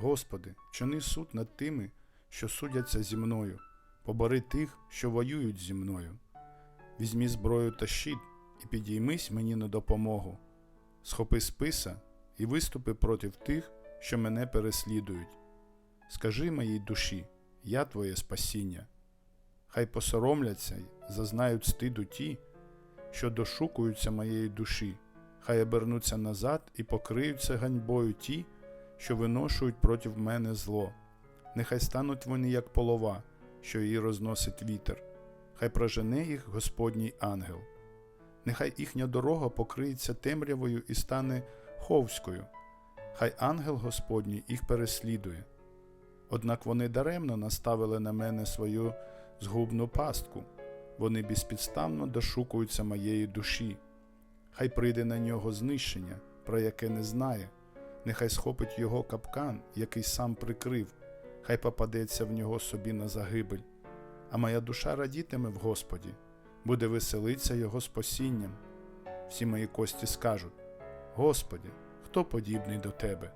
Господи, чини суд над тими, що судяться зі мною, побори тих, що воюють зі мною. Візьмі зброю та щит і підіймись мені на допомогу. Схопи списа і виступи проти тих, що мене переслідують. Скажи моїй душі, я твоє спасіння. Хай посоромляться й зазнають стиду ті, що дошукуються моєї душі, хай обернуться назад і покриються ганьбою ті, що виношують проти мене зло. Нехай стануть вони, як полова, що її розносить вітер, хай прожене їх Господній ангел. Нехай їхня дорога покриється темрявою і стане ховською, хай ангел Господній їх переслідує. Однак вони даремно наставили на мене свою згубну пастку, вони безпідставно дошукуються моєї душі. Хай прийде на нього знищення, про яке не знає, нехай схопить його капкан, який сам прикрив, хай попадеться в нього собі на загибель. А моя душа радітиме в Господі, буде веселитися Його спасінням. Всі мої кості скажуть: Господи, хто подібний до Тебе?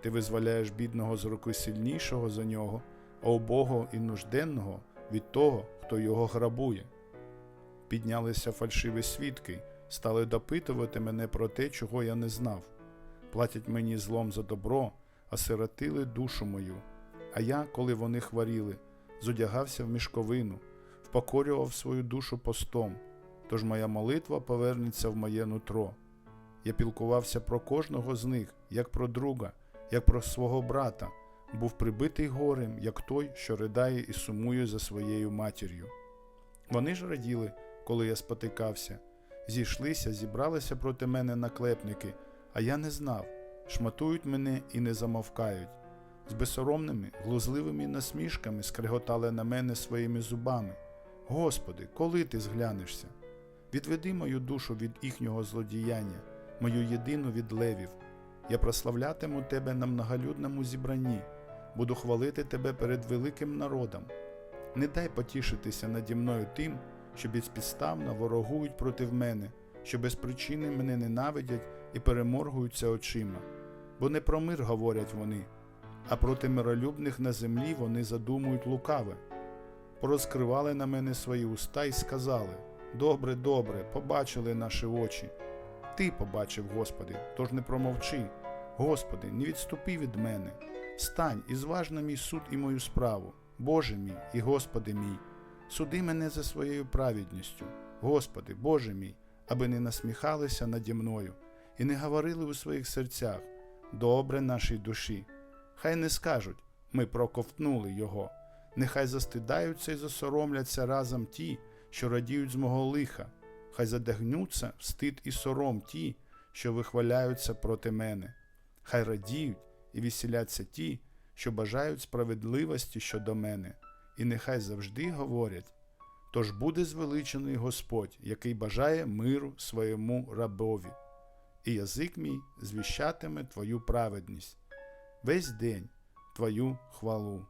Ти визволяєш бідного з руки сильнішого за нього, а убогого і нужденного від того, хто його грабує. Піднялися фальшиві свідки, стали допитувати мене про те, чого я не знав. Платять мені злом за добро, а сиротили душу мою. А я, коли вони хворіли, зодягався в мішковину, впокорював свою душу постом, тож моя молитва повернеться в моє нутро. Я пілкувався про кожного з них, як про друга, як про свого брата, був прибитий горем, як той, що ридає і сумує за своєю матір'ю. Вони ж раділи, коли я спотикався, зійшлися, зібралися проти мене наклепники, а я не знав, шматують мене і не замовкають. З безсоромними, глузливими насмішками скреготали на мене своїми зубами. Господи, коли ти зглянешся? Відведи мою душу від їхнього злодіяння, мою єдину від левів. Я прославлятиму тебе на многолюдному зібранні, буду хвалити тебе перед великим народом. Не дай потішитися наді мною тим, що безпідставно ворогують проти мене, що без причини мене ненавидять і переморгуються очима. Бо не про мир говорять вони, а проти миролюбних на землі вони задумують лукаве. Порозкривали на мене свої уста і сказали: Добре, добре, побачили наші очі. Ти побачив, Господи, тож не промовчи. Господи, не відступи від мене. Встань і зваж на мій суд і мою справу, Боже мій і Господи мій. Суди мене за своєю праведністю, Господи, Боже мій, аби не насміхалися наді мною і не говорили у своїх серцях добре нашій душі. Хай не скажуть ми проковтнули його, нехай застидаються і засоромляться разом ті, що радіють з мого лиха, хай задягнуться в стид і сором ті, що вихваляються проти мене, хай радіють і весіляться ті, що бажають справедливості щодо мене, і нехай завжди говорять. Тож буде звеличений Господь, який бажає миру своєму рабові, і язик мій звіщатиме Твою праведність весь день Твою хвалу.